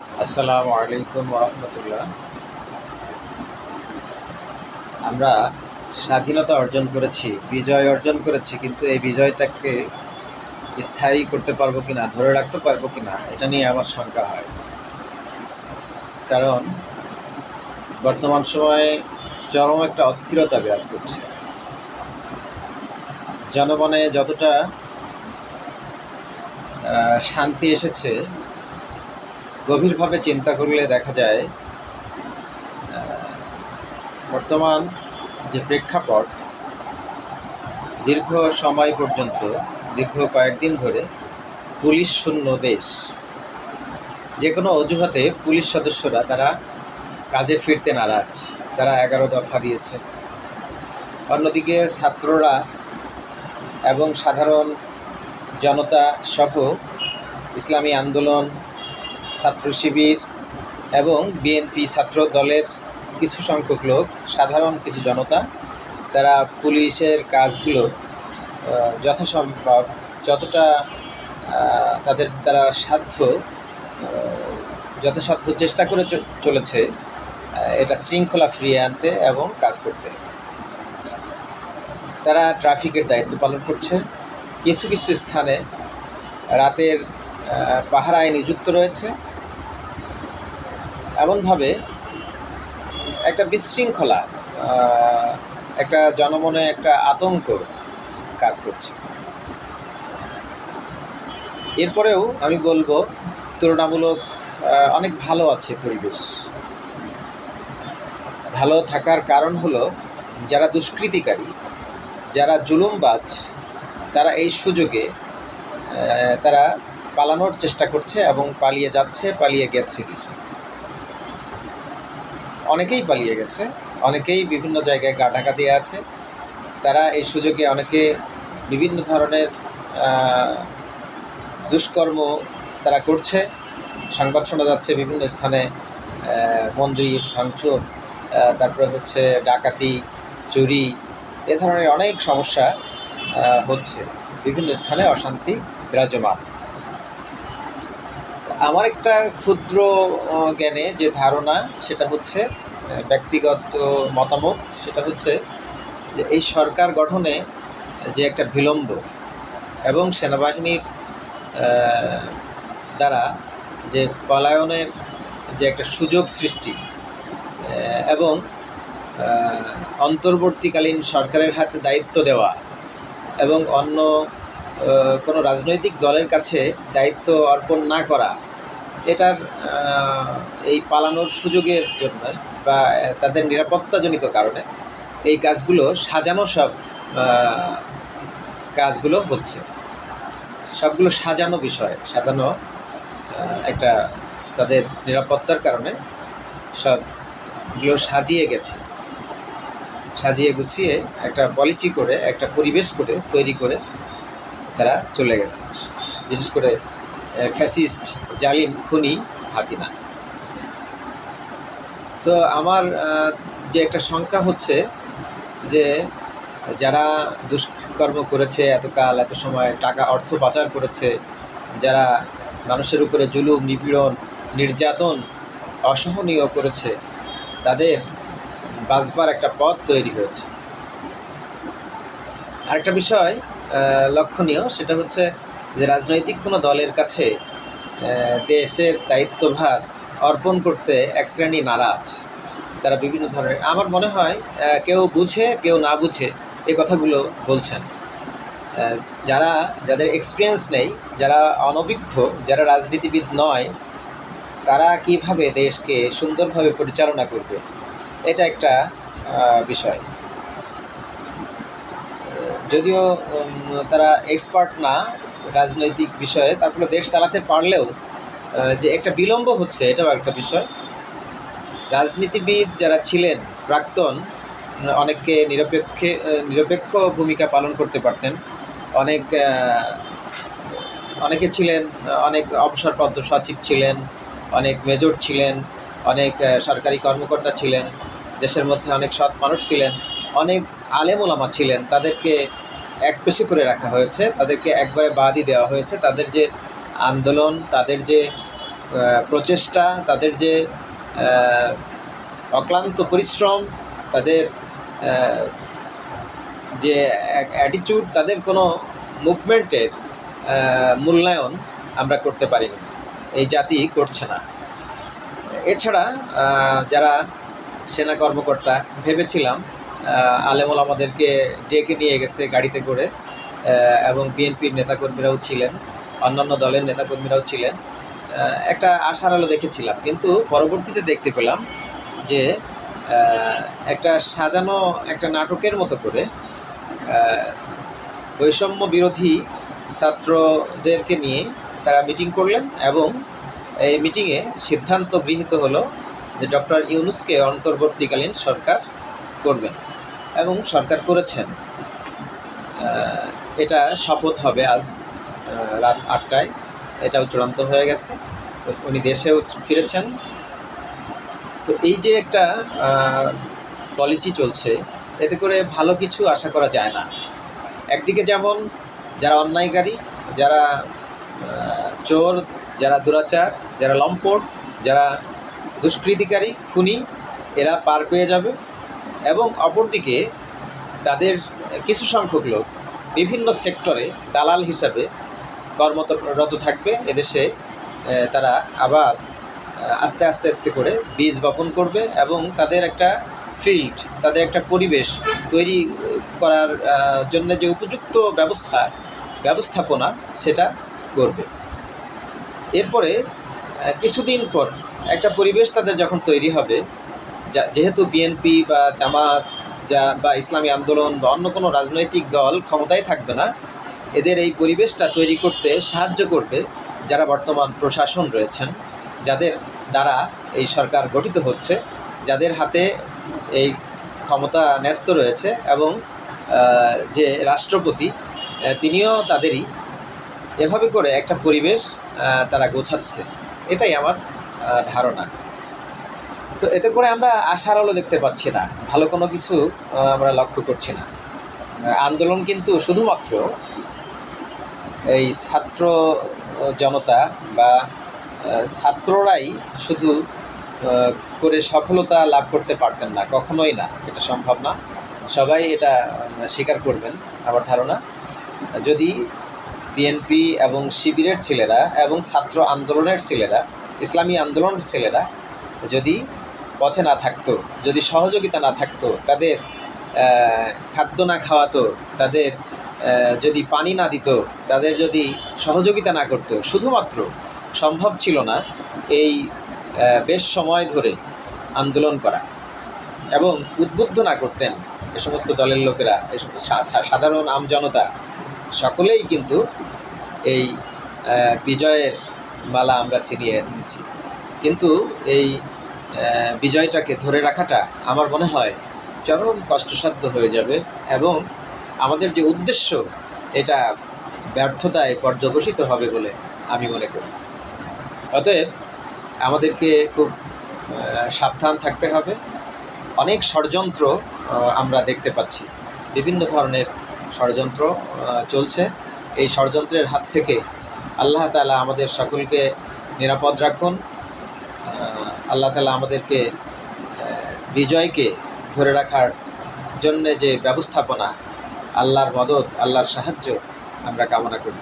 আসসালামু আলাইকুম রহমতুল্লাহ। আমরা স্বাধীনতা অর্জন করেছি, বিজয় অর্জন করেছি, কিন্তু এই বিজয়টাকে স্থায়ী করতে পারব কিনা, ধরে রাখতে পারব কিনা, এটা নিয়ে আমার শঙ্কা হয়। কারণ বর্তমান সময়ে চরম একটা অস্থিরতা বিরাজ করছে। জনগণে যতটা শান্তি এসেছে গভীরভাবে চিন্তা করলে দেখা যায় বর্তমান যে প্রেক্ষাপট, দীর্ঘ সময় পর্যন্ত, দীর্ঘ কয়েকদিন ধরে পুলিশ শূন্য দেশ। যে কোনো অজুহাতে পুলিশ সদস্যরা তারা কাজে ফিরতে নারাজ। তারা এগারো দফা দিয়েছে। অন্যদিকে ছাত্ররা এবং সাধারণ জনতা সহ ইসলামী আন্দোলন ছাত্র শিবির এবং বিএনপি ছাত্র দলের কিছু সংখ্যক লোক, সাধারণ কিছু জনতা, তারা পুলিশের কাজগুলো যথাসম্ভব যতটা তাদের দ্বারা সাধ্য যথাসাধ্য চেষ্টা করে চলেছে এটা শৃঙ্খলা ফিরিয়ে আনতে এবং কাজ করতে। তারা ট্রাফিকের দায়িত্ব পালন করছে। কিছু কিছু স্থানে রাতের পাহারায় নিযুক্ত রয়েছে। এমনভাবে একটা বিশৃঙ্খলা একটা জনমনে একটা আতঙ্ক কাজ করছে। এরপরেও আমি বলব, তুলনামূলক অনেক ভালো আছে পরিবেশ। ভালো থাকার কারণ হলো, যারা দুষ্কৃতিকারী, যারা জুলুমবাজ, তারা এই সুযোগে তারা পালানোর চেষ্টা করছে এবং পালিয়ে যাচ্ছে, পালিয়ে গেছে কিছু। অনেকেই পালিয়ে গেছে, অনেকেই বিভিন্ন জায়গায় গা ঢাকা দিয়ে আছে। তারা এই সুযোগে অনেকে বিভিন্ন ধরনের দুষ্কর্ম তারা করছে। সংবাদ শোনা যাচ্ছে বিভিন্ন স্থানে মন্দির ভাঙচুর তারপরে হচ্ছে ডাকাতি, চুরি, এ ধরনের অনেক সমস্যা হচ্ছে। বিভিন্ন স্থানে অশান্তি বিরাজমান। আমার একটা ক্ষুদ্র জ্ঞানে যে ধারণা, সেটা হচ্ছে ব্যক্তিগত মতামত, সেটা হচ্ছে যে এই সরকার গঠনে যে একটা বিলম্ব এবং সেনাবাহিনীর দ্বারা যে পলায়নের যে একটা সুযোগ সৃষ্টি এবং অন্তর্বর্তীকালীন সরকারের হাতে দায়িত্ব দেওয়া এবং অন্য কোনো রাজনৈতিক দলের কাছে দায়িত্ব অর্পণ না করা এটার এই পালানোর সুযোগের জন্য বা তাদের নিরাপত্তাজনিত কারণে এই কাজগুলো সাজানো সব কাজগুলো হচ্ছে। সবগুলো সাজানো বিষয়, সাজানো একটা তাদের নিরাপত্তার কারণে সবগুলো সাজিয়ে গেছে। সাজিয়ে গুছিয়ে একটা পলিচি করে, একটা পরিবেশ করে, তৈরি করে তারা চলে গেছে। বিশেষ করে ফ্যাসিস্ট জালিম খুনি হাসিনা। তো আমার যে একটা শঙ্কা হচ্ছে যে যারা দুষ্কর্ম করেছে এতকাল, এত সময় টাকা, অর্থ পাচার করেছে, যারা মানুষের উপরে জুলুম, নিপীড়ন, নির্যাতন অসহনীয় করেছে, তাদের বাঁচবার একটা পথ তৈরি হয়েছে। আরেকটা বিষয় লক্ষণীয়, সেটা হচ্ছে যে রাজনৈতিক কোনো দলের কাছে দেশের দায়িত্বভার অর্পণ করতে এক শ্রেণি নারাজ। তারা বিভিন্ন ধরনের, আমার মনে হয় কেউ বুঝে, কেউ না বুঝে এই কথাগুলো বলছেন। যারা, যাদের এক্সপিরিয়েন্স নেই, যারা অনভিজ্ঞ, যারা রাজনীতিবিদ নয়, তারা কীভাবে দেশকে সুন্দরভাবে পরিচালনা করবে? এটা একটা বিষয়। যদিও তারা এক্সপার্ট না রাজনৈতিক বিষয়ে তারপরে দেশ চালাতে পারলেও যে একটা বিলম্ব হচ্ছে, এটাও একটা বিষয়। রাজনীতিবিদ যারা ছিলেন, প্রাক্তন অনেককে নিরপেক্ষে নিরপেক্ষ ভূমিকা পালন করতে পারতেন। অনেক অনেকে ছিলেন, অনেক অবসরপ্রাপ্ত সচিব ছিলেন, অনেক মেজর ছিলেন, অনেক সরকারি কর্মকর্তা ছিলেন, দেশের মধ্যে অনেক সৎ মানুষ ছিলেন, অনেক আলেম ওলামা ছিলেন, তাদেরকে এক পেশে করে রাখা হয়েছে, তাদেরকে একবারে বাদই দেওয়া হয়েছে। তাদের যে আন্দোলন, তাদের যে প্রচেষ্টা, তাদের যে অক্লান্ত পরিশ্রম, তাদের যে অ্যাটিটিউড তাদের কোনো মুভমেন্টের মূল্যায়ন আমরা করতে পারিনি। এই জাতি করছে না। এছাড়া যারা সেনা কর্মকর্তা, ভেবেছিলাম আলেমুল আমাদেরকে ডেকে নিয়ে গেছে গাড়িতে করে এবং বিএনপির নেতাকর্মীরাও ছিলেন, অন্যান্য দলের নেতাকর্মীরাও ছিলেন। একটা আশার আলো দেখেছিলাম, কিন্তু পরবর্তীতে দেখতে পেলাম যে একটা সাজানো একটা নাটকের মতো করে বৈষম্য বিরোধী ছাত্রদেরকে নিয়ে তারা মিটিং করলেন এবং এই মিটিংয়ে সিদ্ধান্ত গৃহীত হলো যে ডক্টর ইউনুসকে অন্তর্বর্তীকালীন সরকার করবেন। এবং সরকার করেছেন। এটা শপথ হবে আজ রাত আটটায়। এটাও চূড়ান্ত হয়ে গেছে। উনি দেশেও ফিরেছেন। তো এই যে একটা পলিসি চলছে, এতে করে ভালো কিছু আশা করা যায় না। একদিকে যেমন যারা অন্যায়কারী, যারা চোর, যারা দুরাচার, যারা লম্পট, যারা দুষ্কৃতিকারী, খুনি, এরা পার পেয়ে যাবে। এবং অপরদিকে তাদের কিছু সংখ্যক লোক বিভিন্ন সেক্টরে দালাল হিসাবে কর্মরত থাকবে। এদেশে তারা আবার আস্তে আস্তে আস্তে করে বীজ বপন করবে এবং তাদের একটা ফিল্ড তাদের একটা পরিবেশ তৈরি করার জন্য যে উপযুক্ত ব্যবস্থা, ব্যবস্থাপনা সেটা করবে। এরপরে কিছুদিন পর একটা পরিবেশ তাদের যখন তৈরি হবে যেহেতু বিএনপি বা জামাত যা বা ইসলামী আন্দোলন বা অন্য কোনো রাজনৈতিক দল ক্ষমতায় থাকবে না, এদের এই পরিবেশটা তৈরি করতে সাহায্য করবে যারা বর্তমান প্রশাসন রয়েছেন, যাদের দ্বারা এই সরকার গঠিত হচ্ছে, যাদের হাতে এই ক্ষমতা ন্যস্ত রয়েছে এবং যে রাষ্ট্রপতি তিনিও তাদেরই। এভাবে করে একটা পরিবেশ তারা গোছাচ্ছে। এটাই আমার ধারণা। তো এতে করে আমরা আশার আলো দেখতে পাচ্ছি না। ভালো কোনো কিছু আমরা লক্ষ্য করছি না। আন্দোলন কিন্তু শুধুমাত্র এই ছাত্র জনতা বা ছাত্ররাই শুধু করে সফলতা লাভ করতে পারতেন না, কখনোই না। এটা সম্ভব না। সবাই এটা স্বীকার করবেন আমার ধারণা। যদি বিএনপি এবং শিবিরের ছেলেরা এবং ছাত্র আন্দোলনের ছেলেরা, ইসলামী আন্দোলনের ছেলেরা যদি পথে না থাকতো, যদি সহযোগিতা না থাকতো, তাদের খাদ্য না খাওয়াতো, তাদের যদি পানি না দিত, তাদের যদি সহযোগিতা না করতো, শুধুমাত্র সম্ভব ছিল না এই বেশ সময় ধরে আন্দোলন করা এবং উদ্বুদ্ধ না করতেন এ সমস্ত দলের লোকেরা, এ সাধারণ আমজনতা সকলেই কিন্তু এই বিজয়ের মালা আমরা ছিনিয়ে নিচ্ছি। কিন্তু এই বিজয়টাকে ধরে রাখাটা আমার মনে হয় চরম কষ্টসাধ্য হয়ে যাবে এবং আমাদের যে উদ্দেশ্য, এটা ব্যর্থতায় পর্যবসিত হবে বলে আমি মনে করি। অতএব আমাদেরকে খুব সাবধান থাকতে হবে। অনেক ষড়যন্ত্র আমরা দেখতে পাচ্ছি। বিভিন্ন ধরনের ষড়যন্ত্র চলছে। এই ষড়যন্ত্রের হাত থেকে আল্লাহ তালা আমাদের সকলকে নিরাপদ রাখুন। আল্লাহ তালা আমাদেরকে বিজয়কে ধরে রাখার জন্যে যে ব্যবস্থাপনা, আল্লাহর মদত আল্লাহর সাহায্য আমরা কামনা করি।